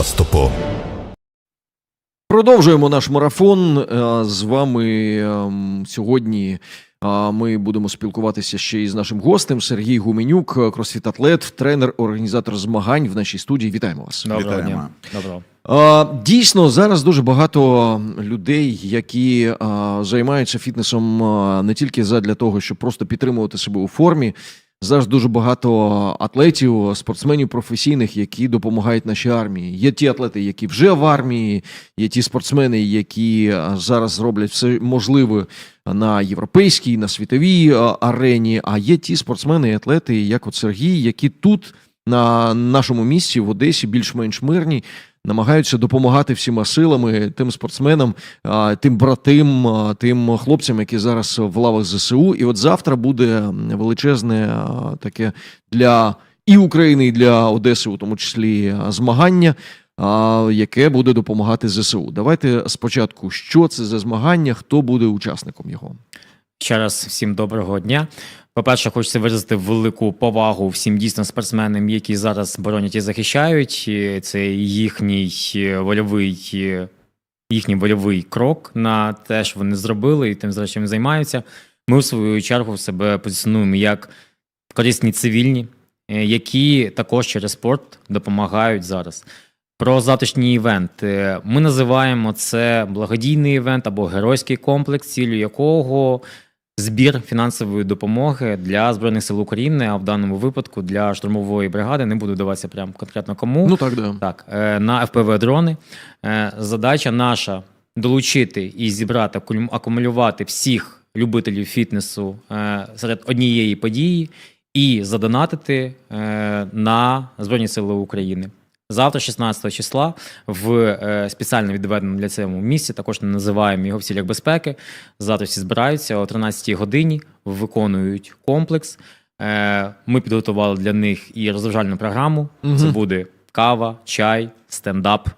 доступу. Продовжуємо наш марафон. Е, З вами ем, сьогодні е, ми будемо спілкуватися ще із нашим гостем Сергій Гуменюк, кросфіт-атлет, тренер, організатор змагань в нашій студії. Вітаємо вас. Доброго Вітаємо. дня. Доброго. Е, Дійсно, зараз дуже багато людей, які е, займаються фітнесом е, не тільки для того, щоб просто підтримувати себе у формі. Зараз дуже багато атлетів, спортсменів професійних, які допомагають нашій армії. Є ті атлети, які вже в армії, є ті спортсмени, які е, зараз роблять все можливе на європейській, на світовій е, арені. А є ті спортсмени і атлети, як от Сергій, які тут на нашому місці в Одесі більш-менш мирні, намагаються допомагати всіма силами тим спортсменам, тим братим, тим хлопцям, які зараз в лавах ЗСУ. І от завтра буде величезне таке для і України, і для Одеси, у тому числі змагання. Яке буде допомагати ЗСУ. Давайте спочатку, що це за змагання, хто буде учасником його. Ще раз всім доброго дня. По-перше, хочеться виразити велику повагу всім дійсно спортсменам, які зараз боронять і захищають. Це їхній е, вольовий, е, їхній вольовий крок на те, що вони зробили, і тим чим займаються. Ми, в свою чергу, себе позиціонуємо як корисні цивільні, е, які також через спорт допомагають зараз. Про завтрашній івент. Ми називаємо це благодійний івент або геройський комплекс, цілю якого збір фінансової допомоги для Збройних сил України, а в даному випадку для штурмової бригади. Не буду даватися прям конкретно кому. Ну так, да. Так, е, на FPV дрони. Е, Задача наша долучити і зібрати, акумулювати всіх любителів фітнесу е, серед однієї події і задонатити на Збройні Сили України. Завтра, 16 числа, в е, спеціально відведеному для цього місці, також не називаємо його в цілях безпеки. Завтра всі збираються о 13 годині, виконують комплекс. Е, Ми підготували для них і розважальну програму. Це буде кава, чай, стендап.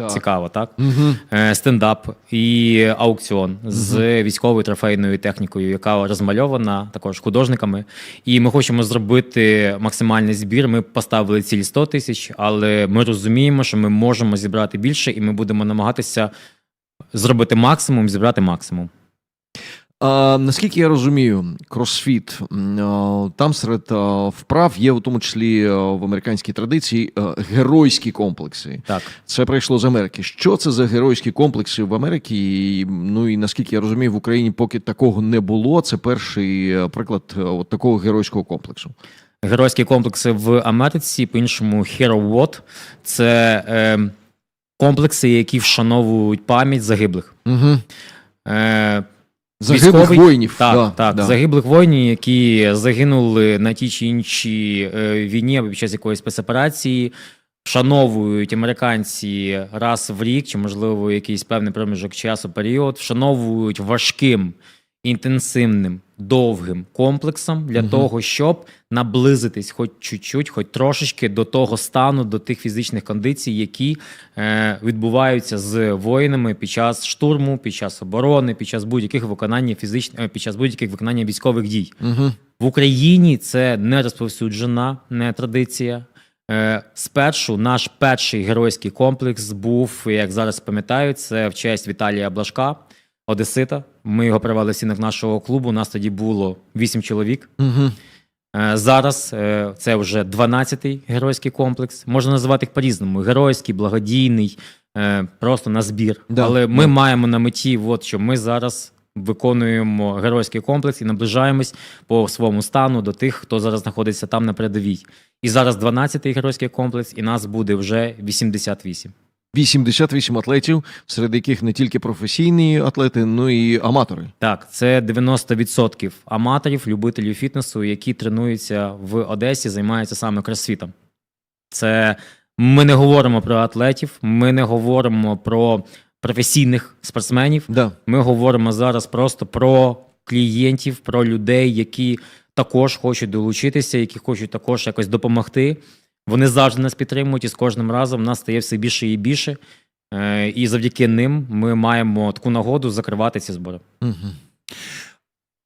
Так. Цікаво, так? Угу. Е, Стендап і аукціон з військовою трофейною технікою, яка розмальована також художниками. І ми хочемо зробити максимальний збір. Ми поставили ціль 100 тисяч, але ми розуміємо, що ми можемо зібрати більше, і ми будемо намагатися зробити максимум, зібрати максимум. А, наскільки я розумію, кросфіт там серед вправ є в тому числі в американській традиції геройські комплекси. Так. Це прийшло з Америки. Що це за геройські комплекси в Америці? Ну і наскільки я розумію, в Україні поки такого не було. Це перший приклад от такого геройського комплексу. Геройські комплекси в Америці, по-іншому Hero What – це е, комплекси, які вшановують пам'ять загиблих. Угу. Е, Загиблих Військовий- воїнів. Так, да, так, да. загиблих воїнів, які загинули на тій чи іншій е, війні або під час якоїсь спецоперації, вшановують американці раз в рік, чи, можливо, якийсь певний проміжок часу період, вшановують важким, інтенсивним, довгим комплексом для Мгм. того, щоб наблизитись хоч чуть-чуть, хоч трошечки до того стану, до тих фізичних кондицій, які е, відбуваються з воїнами під час штурму, під час оборони, під час будь-яких виконання фізичних, під час будь-яких виконання військових дій. Угу. В Україні це не розповсюджена не традиція. Е, Спершу наш перший геройський комплекс був, як зараз пам'ятаю, це в честь Віталія Блашка, Одесита. Ми його привели в стінах нашого клубу. Нас тоді було 8 чоловік. Угу. Зараз е, це вже 12-й геройський комплекс. Можна називати їх по-різному: геройський, благодійний, е, просто на збір. Да, Але ми да. маємо на меті, от що ми зараз виконуємо геройський комплекс і наближаємось по своєму стану до тих, хто зараз знаходиться там на передовій. І зараз 12-й геройський комплекс, і нас буде вже 88. 88 атлетів, серед яких не тільки професійні атлети, ну і аматори. Так, це 90% аматорів, любителів фітнесу, які тренуються в Одесі, займаються саме кросфітом. Це ми не говоримо про атлетів, ми не говоримо про професійних спортсменів. Да. Ми говоримо зараз просто про клієнтів, про людей, які також хочуть долучитися, які хочуть також якось допомогти. Вони завжди нас підтримують, і з кожним разом нас стає все більше і більше. Е, І завдяки ним ми маємо таку нагоду закривати ці збори. Угу.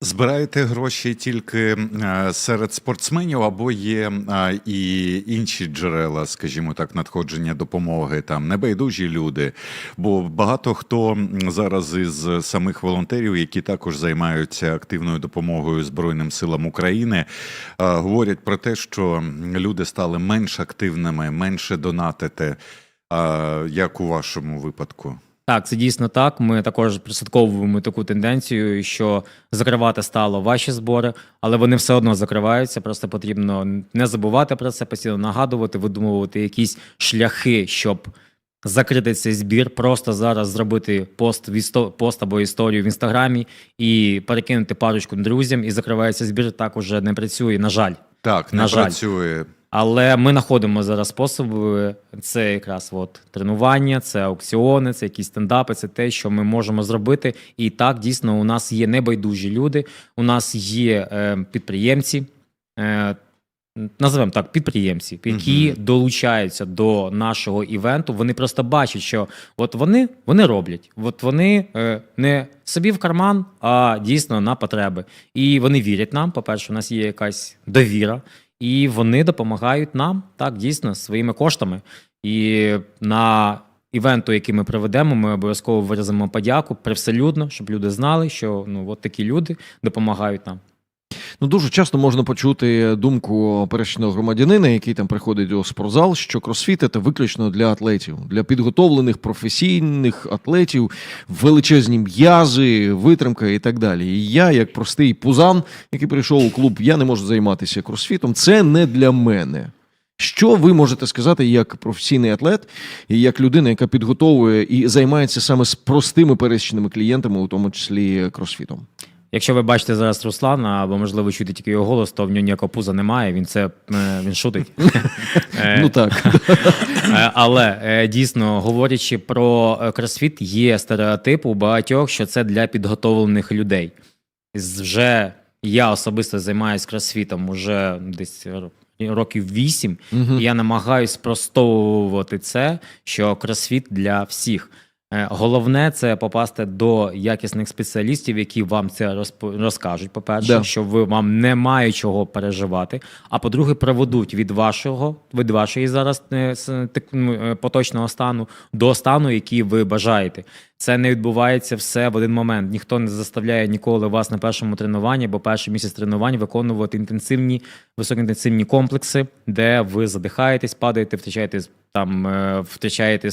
Збираєте гроші тільки е, серед спортсменів, або є е, і інші джерела, скажімо так, надходження допомоги, там небайдужі люди. Бо багато хто зараз із самих волонтерів, які також займаються активною допомогою Збройним силам України, е, говорять про те, що люди стали менш активними, менше донатити. Як у вашому випадку? Так, це дійсно так. Ми також прослідковуємо таку тенденцію, що закривати стало ваші збори, але вони все одно закриваються. Просто потрібно не забувати про це, постійно нагадувати, видумувати якісь шляхи, щоб закрити цей збір. Просто зараз зробити пост в пост або історію в інстаграмі і перекинути парочку друзям, і закривається збір. Так уже не працює. На жаль. Так, не На жаль. працює. Але ми знаходимо зараз способи. Це якраз от тренування, це аукціони, це якісь стендапи, це те, що ми можемо зробити. І так дійсно у нас є небайдужі люди. У нас є е, підприємці, е, називаємо так, підприємці, які Мгм. долучаються до нашого івенту. Вони просто бачать, що от вони, вони роблять, от вони е, не собі в карман, а дійсно на потреби. І вони вірять нам. По-перше, у нас є якась довіра. І вони допомагають нам так дійсно своїми коштами. І на івенту, який ми проведемо, ми обов'язково виразимо подяку привселюдно, щоб люди знали, що ну от такі люди допомагають нам. Ну дуже часто можна почути думку пересічного громадянина, який там приходить у спортзал, що кросфіт це виключно для атлетів, для підготовлених професійних атлетів, величезні м'язи, витримка і так далі. І я, як простий пузан, який прийшов у клуб, я не можу займатися кросфітом. Це не для мене. Що ви можете сказати як професійний атлет і як людина, яка підготовує і займається саме з простими пересічними клієнтами, у тому числі кросфітом? Якщо ви бачите зараз Руслана, або можливо чути тільки його голос, то в нього ніякого пуза немає. Він це е, він шутить. Е, Ну так. Е, Але дійсно говорячи про кросфіт, є стереотип у багатьох, що це для підготовлених людей. Вже я особисто займаюся кросфітом уже десь років вісім. І я намагаюся спростовувати це, що кросфіт для всіх. Е, Головне це попасти до якісних спеціалістів, які вам це розп- розкажуть. По-перше, Да. що ви вам немає чого переживати. А по-друге, проведуть від вашого, від вашої зараз е, е, поточного стану до стану, який ви бажаєте. Це не відбувається все в один момент. Ніхто не заставляє ніколи вас на першому тренуванні або перший місяць тренувань виконувати інтенсивні, високоінтенсивні комплекси, де ви задихаєтесь, падаєте, втрачаєте там, е, втрачаєте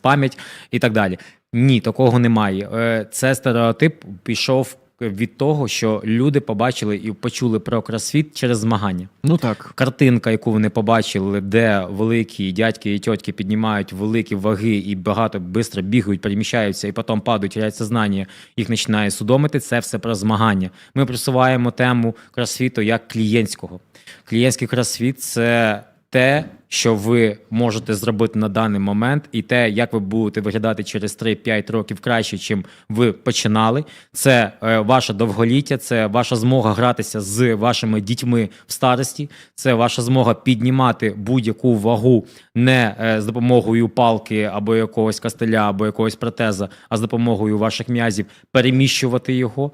пам'ять і так далі. Ні, такого немає. Е, Це стереотип пішов від того, що люди побачили і почули про кросфіт через змагання. Ну так. Картинка, яку вони побачили, де великі дядьки і тьотки піднімають великі ваги і багато швидко бігають, переміщаються і потім падають, теряють сознання, їх починає судомити. Це все про змагання. Ми просуваємо тему кросфіту як клієнтського. Клієнтський кросфіт це те, що ви можете зробити на даний момент, і те, як ви будете виглядати через 3-5 років краще, чим ви починали. Це е, ваше довголіття, це ваша змога гратися з вашими дітьми в старості, це ваша змога піднімати будь-яку вагу не е, з допомогою палки або якогось кастеля, або якогось протеза, а з допомогою ваших м'язів переміщувати його.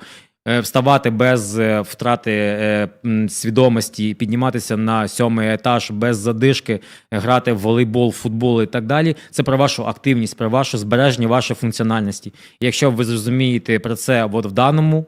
Е, Вставати без е, втрати е, свідомості, підніматися на сьомий етаж без задишки, грати в волейбол, футбол і так далі. Це про вашу активність, про ваше збереження вашої функціональності. Якщо ви зрозумієте про це от в даному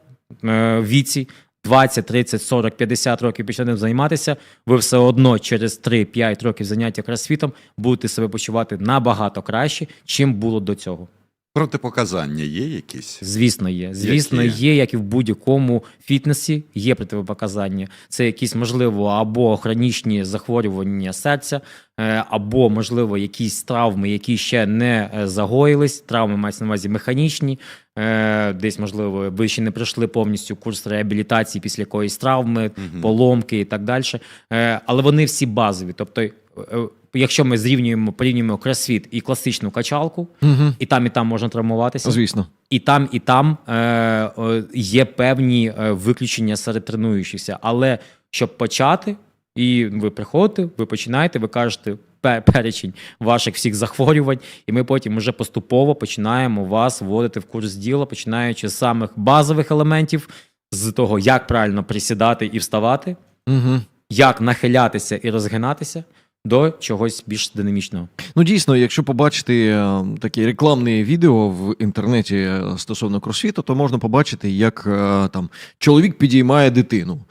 віці, 20, 30, 40, 50 років ним займатися, ви все одно через 3-5 років заняття кросфітом будете себе почувати набагато краще, чим було до цього. Протипоказання є якісь? Звісно, є. Звісно, Які? є, як і в будь-якому фітнесі, є противопоказання. Це якісь, можливо, або хронічні захворювання серця, е, або, можливо, якісь травми, які ще не е, загоїлись. Травми мається на увазі механічні. Е, Десь, можливо, ви ще не пройшли повністю курс реабілітації після якоїсь травми, Мгм. поломки і так далі. Але вони всі базові. Тобто, якщо ми зрівнюємо, порівнюємо кросфіт і класичну качалку, Угу. і там, і там можна травмуватися. Звісно. І там, і там е, є певні е, виключення серед тренуючихся. Але щоб почати, і ви приходите, ви починаєте, ви кажете перечень ваших всіх захворювань, і ми потім вже поступово починаємо вас вводити в курс діла, починаючи з самих базових елементів. з того, як правильно присідати і вставати, Угу. як нахилятися і розгинатися, до чогось більш динамічного. Ну, дійсно, якщо побачити е, таке рекламне відео в інтернеті е, стосовно кросфіту, то можна побачити, як е, там чоловік підіймає дитину.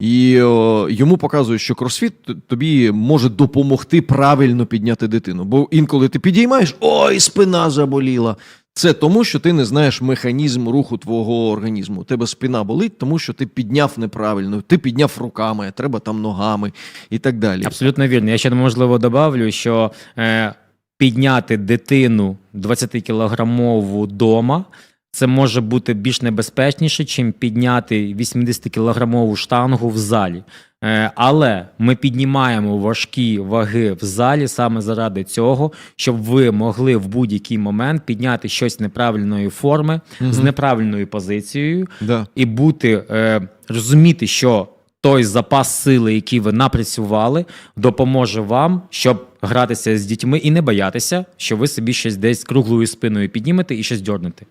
І е, йому показують, що кросфіт тобі може допомогти правильно підняти дитину. Бо інколи ти підіймаєш, ой, спина заболіла. Це тому, що ти не знаєш механізм руху твого організму. Тебе спина болить, тому що ти підняв неправильно, ти підняв руками, треба там ногами і так далі. Абсолютно вірно. Я ще можливо добавлю, що е, підняти дитину 20-кілограмову дома. Це може бути більш небезпечніше, чим підняти 80-кілограмову штангу в залі. Е, але ми піднімаємо важкі ваги в залі саме заради цього, щоб ви могли в будь-який момент підняти щось неправильної форми з неправильною позицією, Да. і бути е, розуміти, що той запас сили, який ви напрацювали, допоможе вам, щоб гратися з дітьми і не боятися, що ви собі щось десь круглою спиною піднімете і щось дьорнете.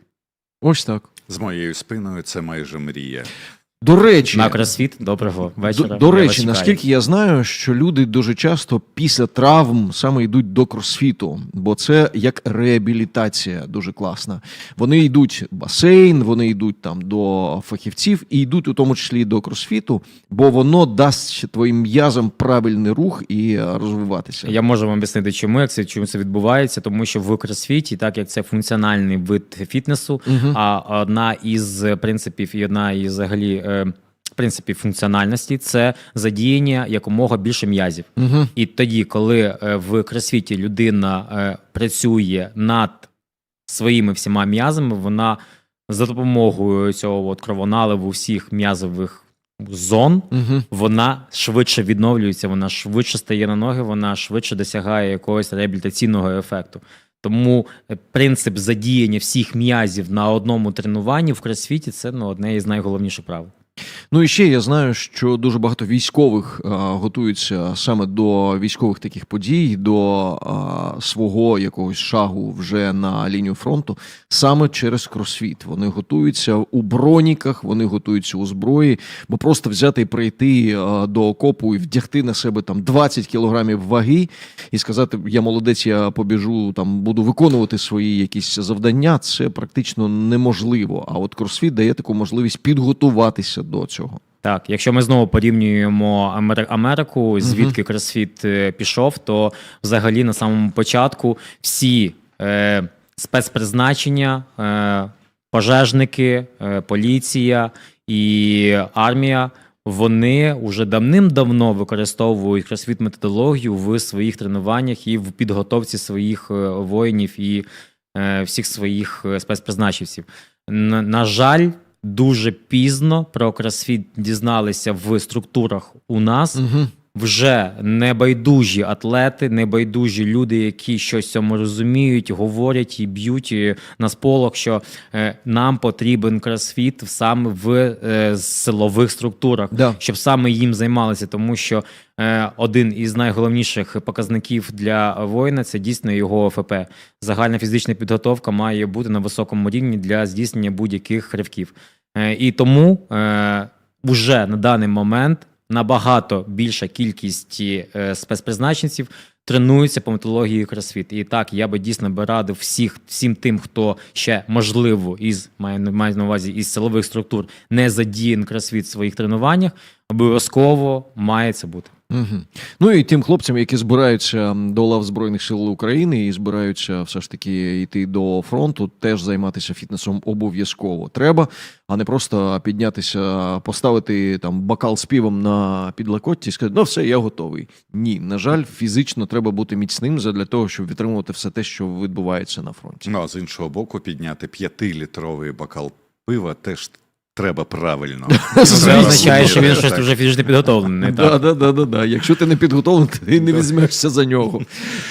Ось так. З моєю спиною це майже мрія. До речі, На кросфіт, доброго вечора. до, до речі, наскільки я знаю, що люди дуже часто після травм саме йдуть до кросфіту, бо це як реабілітація дуже класна. Вони йдуть в басейн, вони йдуть там до фахівців і йдуть у тому числі до кросфіту, бо воно дасть твоїм м'язам правильний рух і е, розвиватися. Я можу вам об'яснити, чому як це чому це відбувається, тому що в кросфіті, так як це функціональний вид фітнесу, Мгм. А одна із принципів і одна із взагалі е, принципів функціональності це задіяння якомога більше м'язів. Мгм. І тоді, коли е, в кросфіті людина е, працює над своїми всіма м'язами, вона за допомогою цього от кровоналиву всіх м'язових зон. Мгм. Вона швидше відновлюється, вона швидше стає на ноги, вона швидше досягає якогось реабілітаційного ефекту. Тому е, принцип задіяння всіх м'язів на одному тренуванні в кросфіті це ну, одне із найголовніших правил. Ну і ще я знаю, що дуже багато військових а, готуються саме до військових таких подій, до а, свого якогось шагу вже на лінію фронту, саме через кросфіт. Вони готуються у броніках, вони готуються у зброї, бо просто взяти і прийти а, до окопу і вдягти на себе там 20 кілограмів ваги і сказати: я молодець, я побіжу там, буду виконувати свої якісь завдання. Це практично неможливо. А от кросфіт дає таку можливість підготуватися до цього. Так, якщо ми знову порівнюємо Амер- Америку, звідки кросфіт е, пішов, то взагалі на самому початку всі е, спецпризначення, е, пожежники, е, поліція і армія. Вони вже давним-давно використовують кросфіт методологію в своїх тренуваннях і в підготовці своїх е, воїнів і е, всіх своїх е, спецпризначенців. На, на жаль, дуже пізно про кросфіт дізналися в структурах у нас. Угу. Вже небайдужі атлети, небайдужі люди, які щось цьому розуміють, говорять і б'ють на сполох, що е, нам потрібен кросфіт саме в е, силових структурах, Да. щоб саме їм займалися, тому що е, один із найголовніших показників для воїна це дійсно його ОФП. Загальна фізична підготовка має бути на високому рівні для здійснення будь-яких ривків. І тому е, уже на даний момент набагато більша кількість е, спецпризначенців тренуються по методології кросфіт. І так, я би дійсно би радив всіх, всім тим, хто ще можливо із має маю на увазі із силових структур не задіян кросфіт в своїх тренуваннях, обов'язково має це бути. Угу. Ну і тим хлопцям, які збираються до лав Збройних сил України і збираються все ж таки йти до фронту, теж займатися фітнесом обов'язково треба, а не просто піднятися, поставити там бокал з півом на підлокотті і сказати, ну все, я готовий. Ні, на жаль, фізично треба бути міцним для того, щоб відтримувати все те, що відбувається на фронті. Ну а з іншого боку, підняти п'ятилітровий бокал пива теж треба правильно. Це означає, що він щось вже фізично підготовлений. Да, Так? да, да, да, да. Якщо ти не підготовлений, ти не візьмешся за нього.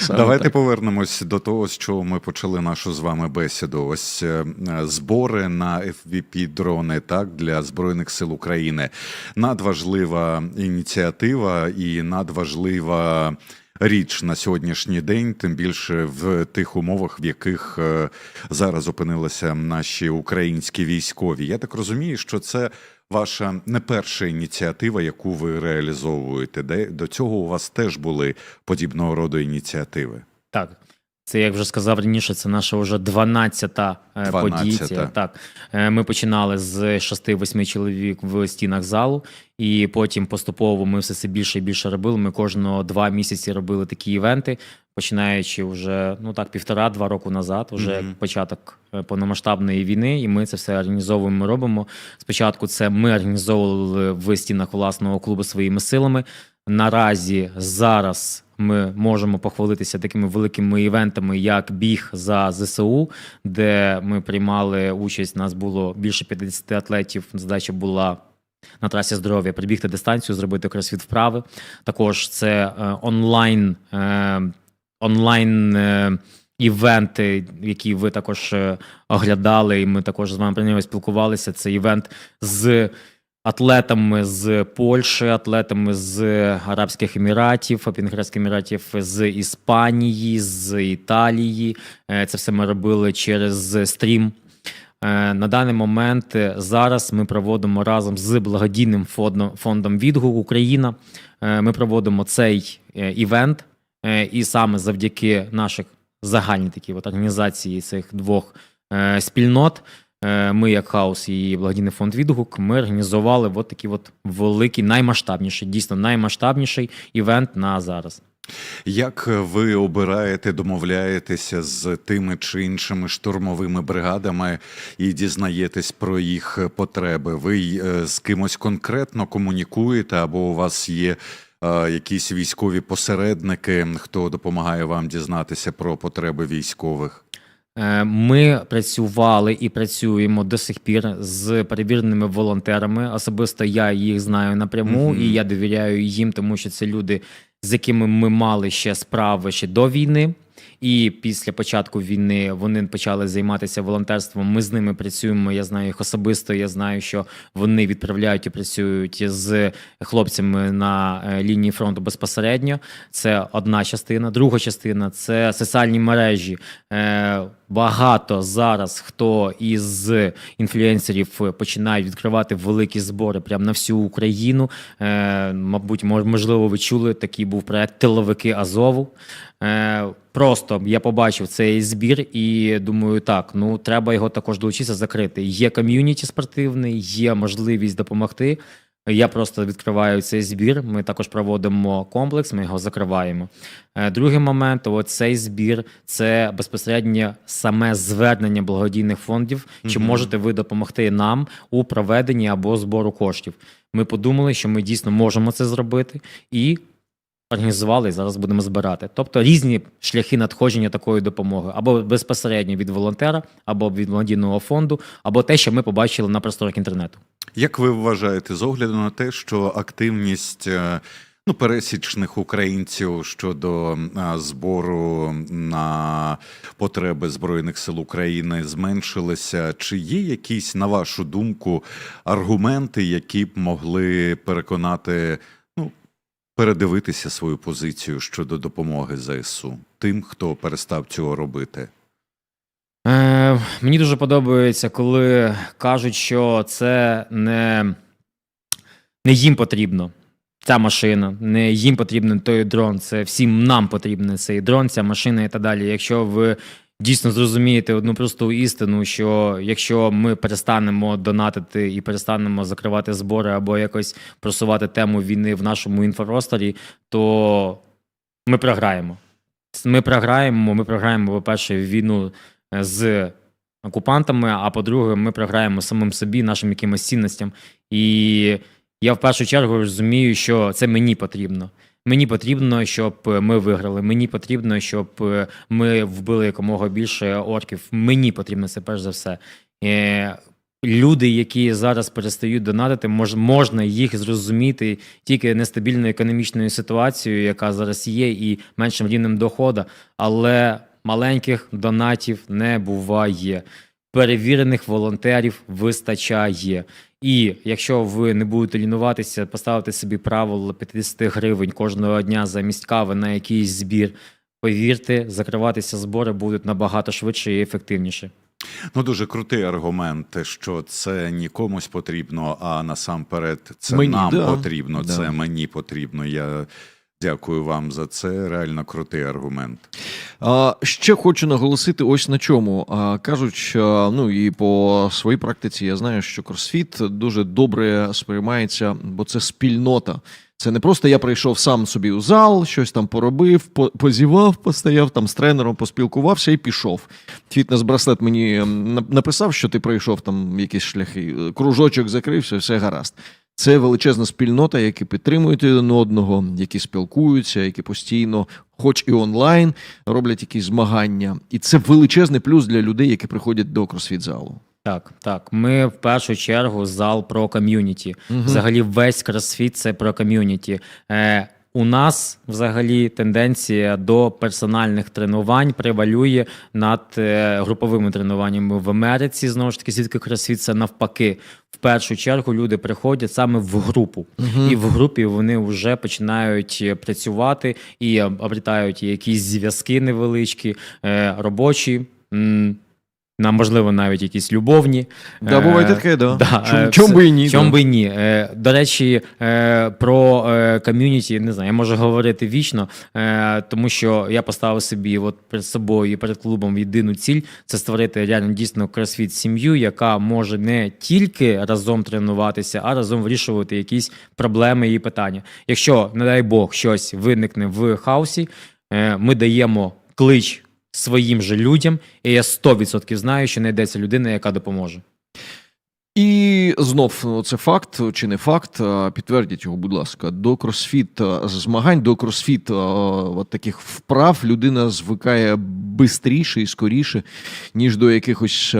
Давайте повернемось до того, з чого ми почали нашу з вами бесіду. Ось е, е, збори на fvp дрони так для збройних сил України. Надважлива ініціатива і надважлива річ на сьогоднішній день, тим більше в тих умовах, в яких е, зараз опинилися наші українські військові. Я так розумію, що це ваша не перша ініціатива, яку ви реалізовуєте. Де до цього у вас теж були подібного роду ініціативи. Так. Це, як вже сказав раніше, це наша вже 12-та е, 12-та. подія. Так, Е, ми починали з 6-8 чоловік в стінах залу, і потім поступово ми все це більше і більше робили. Ми кожного два місяці робили такі івенти, починаючи вже ну так півтора-два року назад, вже Мгм. початок е, повномасштабної війни, і ми це все організовуємо. Робимо. Спочатку це ми організовували в стінах власного клубу своїми силами. Наразі зараз ми можемо похвалитися такими великими івентами, як біг за ЗСУ, де ми приймали участь. Нас було більше 50 атлетів. Задача була на трасі здоров'я прибігти дистанцію, зробити кросфіт вправи. Також це е, онлайн, е, онлайн е, івенти, які ви також оглядали, і ми також з вами про нього спілкувалися. Це івент з атлетами з Польщі, атлетами з Арабських Еміратів, Об'єднаних Еміратів, з Іспанії, з Італії. Е, Це все ми робили через стрім. Е, На даний момент е, зараз ми проводимо разом з благодійним фондом, Відгук Україна. Ми проводимо цей івент, і саме завдяки наших загальній такій от організації цих двох спільнот. Е, Ми, як хаос і благодійний фонд відгук, ми організували от такий от великий, наймасштабніший, дійсно наймасштабніший івент на зараз. Як ви обираєте, домовляєтеся з тими чи іншими штурмовими бригадами і дізнаєтесь про їх потреби? Ви е, з кимось конкретно комунікуєте, або у вас є е, якісь військові посередники, хто допомагає вам дізнатися про потреби військових? Е, Ми працювали і працюємо до сих пір з перевіреними волонтерами. Особисто я їх знаю напряму, Мгм. і я довіряю їм, тому що це люди, з якими ми мали ще справи ще до війни. І після початку війни вони почали займатися волонтерством. Ми з ними працюємо. Я знаю їх особисто. Я знаю, що вони відправляють і працюють з хлопцями на е, лінії фронту безпосередньо. Це одна частина. Друга частина це соціальні мережі. Е, Багато зараз хто із інфлюенсерів починають відкривати великі збори прямо на всю Україну. Е, Мабуть, можливо, ви чули такий був проект Тиловики Азову. Е, Просто я побачив цей збір і думаю, так, ну треба його також долучитися закрити. Є ком'юніті спортивний, є можливість допомогти. Я просто відкриваю цей збір. Ми також проводимо комплекс, ми його закриваємо. Е, Другий момент, цей збір це безпосередньо саме звернення благодійних фондів. Чи можете ви допомогти нам у проведенні або збору коштів? Ми подумали, що ми дійсно можемо це зробити і. Організували і зараз будемо збирати. Тобто різні шляхи надходження такої допомоги або безпосередньо від волонтера, або від благодійного фонду, або те, що ми побачили на просторах інтернету. Як ви вважаєте, з огляду на те, що активність е, ну, пересічних українців щодо е, збору на потреби Збройних сил України зменшилися, чи є якісь, на вашу думку, аргументи, які б могли переконати, ну, передивитися свою позицію щодо допомоги ЗСУ тим, хто перестав цього робити? Е, мені дуже подобається, коли кажуть, що це не, не їм потрібно. Ця машина, не їм потрібен той дрон, це всім нам потрібен цей дрон, ця машина і так далі. Якщо ви дійсно зрозумієте одну просту істину, що якщо ми перестанемо донатити і перестанемо закривати збори або якось просувати тему війни в нашому інфопросторі, то ми програємо. Ми програємо, ми програємо, по-перше, війну з окупантами, а по-друге, ми програємо самим собі, нашим якимось цінностям. І я в першу чергу розумію, що це мені потрібно. Мені потрібно, щоб ми виграли. Мені потрібно, щоб ми вбили якомога більше орків. Мені потрібно це перш за все. Е, Люди, які зараз перестають донатити, мож, можна їх зрозуміти тільки нестабільною економічною ситуацією, яка зараз є, і меншим рівнем доходу, але маленьких донатів не буває. перевірених волонтерів вистачає. І якщо ви не будете лінуватися, поставити собі правило 50 гривень кожного дня замість кави на якийсь збір, повірте, закриватися збори будуть набагато швидше і ефективніше. Ну, дуже крутий аргумент, що це не комусь потрібно, а насамперед це Мені, нам да. потрібно, Да. це мені потрібно. Я дякую вам за це. Реально крутий аргумент. Ще хочу наголосити ось на чому. Кажуть, ну і по своїй практиці я знаю, що кросфіт дуже добре сприймається, бо це спільнота. Це не просто я прийшов сам собі у зал, щось там поробив, позівав, постояв там з тренером, поспілкувався і пішов. Фітнес-браслет мені написав, що ти пройшов там якісь шляхи, кружочок закрився, все гаразд. Це величезна спільнота, які підтримують один одного, які спілкуються, які постійно, хоч і онлайн, роблять якісь змагання. І це величезний плюс для людей, які приходять до кросфіт-залу. Так, так. Ми в першу чергу зал про ком'юніті. Угу. Взагалі, весь кросфіт це про ком'юніті. Е, у нас взагалі тенденція до персональних тренувань превалює над е, груповими тренуваннями в Америці. Знову ж таки, звідки кросфіт це навпаки. В першу чергу люди приходять саме в групу, і в групі вони вже починають е, працювати і об- обретають якісь зв'язки невеличкі, е, робочі. М, на можливо навіть якісь любовні. Да, Е, буває таке, да. Да, Чом, е, чом би і ні. Чом да. би і ні. Е, До речі, про ком'юніті не знаю, я можу говорити вічно, тому що я поставив собі от перед собою і перед клубом єдину ціль це створити реально дійсно кросфіт сім'ю, яка може не тільки разом тренуватися, а разом вирішувати якісь проблеми і питання. Якщо, не дай Бог, щось виникне в хаосі, ми даємо клич своїм же людям, і я 100% знаю, що знайдеться людина, яка допоможе. І знов ну, це факт чи не факт. Підтвердіть його, будь ласка. До кросфіт змагань, до кросфіт от таких вправ людина звикає бистріше і скоріше, ніж до якихось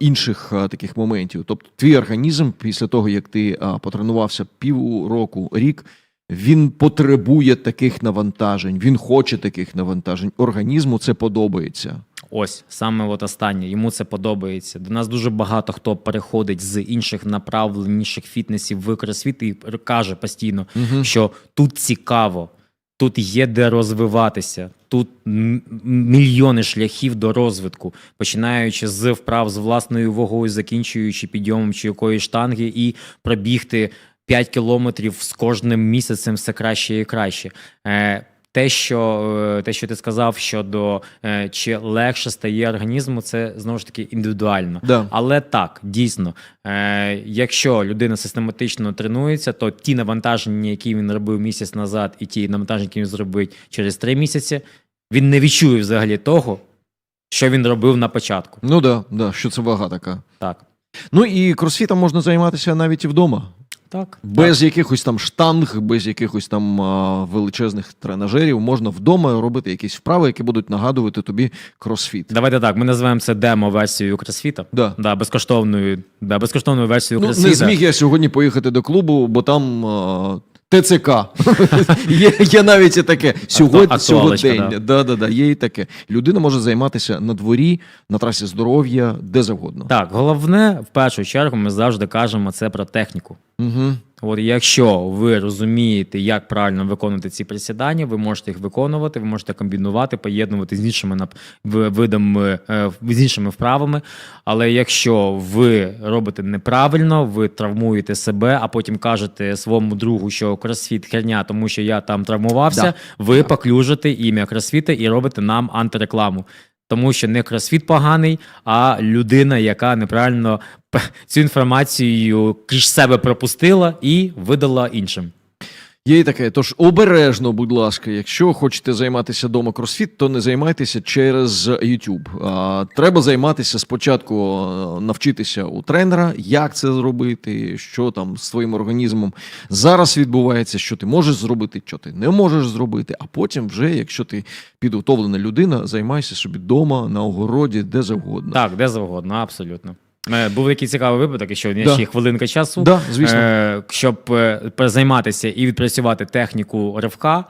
інших таких моментів. Тобто, твій організм після того, як ти потренувався півроку, рік. Він потребує таких навантажень, він хоче таких навантажень. Організму це подобається. Ось саме от останнє. Йому це подобається. До нас дуже багато хто переходить з інших направлень, інших фітнесів в кросфіт і каже постійно, Мгм. що тут цікаво, тут є де розвиватися, тут мільйони шляхів до розвитку, починаючи з вправ з власною вагою, закінчуючи підйомом чи якоїсь штанги, і пробігти 5 кілометрів з кожним місяцем все краще і краще. Е, те, що, е, те, що ти сказав щодо е, чи легше стає організму, це знову ж таки індивідуально. Да. Але так, дійсно, якщо людина систематично тренується, то ті навантаження, які він робив місяць назад, і ті навантаження, які він зробить через три місяці, він не відчує взагалі того, що він робив на початку. Ну да, да, що це вага така. Так. Ну і кросфітом можна займатися навіть і вдома. Так. Без якихось там штанг, без якихось там а, величезних тренажерів можна вдома робити якісь вправи, які будуть нагадувати тобі кросфіт. Давайте так, ми називаємо це демо-версією кросфіта. Да. Да, безкоштовною, да, безкоштовною версією Ну, кросфіта. не зміг я сьогодні поїхати до клубу, бо там а, ТЦК. є, є навіть і таке. Сьогодні, сьогодення. Да. Да, да, є і таке. Людина може займатися на дворі, на трасі здоров'я, де завгодно. Так, головне, в першу чергу, ми завжди кажемо це про техніку. Угу. От якщо ви розумієте, як правильно виконувати ці присідання, ви можете їх виконувати, ви можете комбінувати, поєднувати з іншими видами, е, з іншими вправами. Але якщо ви робите неправильно, ви травмуєте себе, а потім кажете своєму другу, що кросфіт херня, тому що я там травмувався, Да. ви поклюжите ім'я кросфіта і робите нам антирекламу. Тому що не кросфіт поганий, а людина, яка неправильно цю інформацію крізь себе пропустила і видала іншим. Є і таке. Тож обережно, будь ласка, якщо хочете займатися дома кросфіт, то не займайтеся через YouTube. Треба займатися спочатку, навчитися у тренера, як це зробити, що там з твоїм організмом зараз відбувається, що ти можеш зробити, що ти не можеш зробити. А потім, вже, якщо ти підготовлена людина, займайся собі вдома, на огороді, де завгодно. Так, де завгодно, абсолютно. Е, Був такий цікавий випадок, що Да. ще хвилинка часу. Да, звісно. Е, щоб е, займатися і відпрацювати техніку ривка,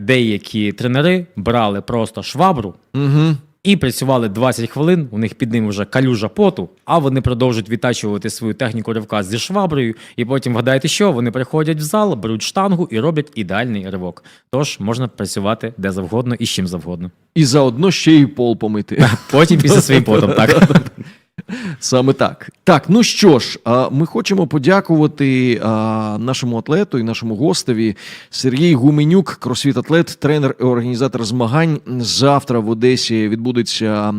деякі тренери брали просто швабру Угу. і працювали 20 хвилин. У них під ним вже калюжа поту, а вони продовжують відтачувати свою техніку ривка зі шваброю. І потім вгадаєте, що вони приходять в зал, беруть штангу і роблять ідеальний ривок. Тож можна працювати де завгодно і з чим завгодно. І заодно ще й пол помити. Потім після своїм потом. Так Саме так. Так, ну що ж, ми хочемо подякувати нашому атлету і нашому гостеві Сергій Гуменюк, кросфіт-атлет, тренер і організатор змагань. Завтра в Одесі відбудеться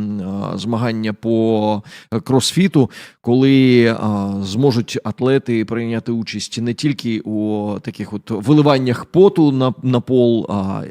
змагання по кросфіту, коли зможуть атлети прийняти участь не тільки у таких от виливаннях поту на, на пол,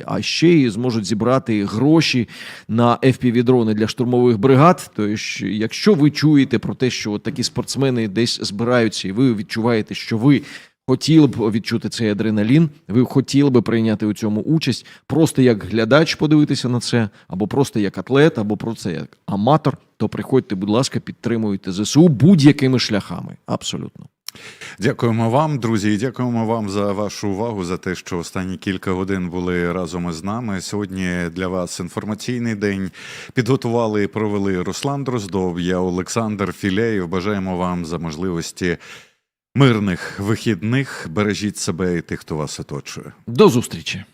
а, ще й зможуть зібрати гроші на FPV-дрони для штурмових бригад. Тобто, якщо ви чуєте про те, що от такі спортсмени десь збираються, і ви відчуваєте, що ви хотіли б відчути цей адреналін, ви хотіли б прийняти у цьому участь, просто як глядач подивитися на це, або просто як атлет, або просто як аматор, то приходьте, будь ласка, підтримуйте ЗСУ будь-якими шляхами. Абсолютно. Дякуємо вам, друзі, і дякуємо вам за вашу увагу, за те, що останні кілька годин були разом із нами. Сьогодні для вас інформаційний день. Підготували і провели Руслан Дроздов, я Олександр Філеєв. Бажаємо вам за можливості мирних вихідних. Бережіть себе і тих, хто вас оточує. До зустрічі.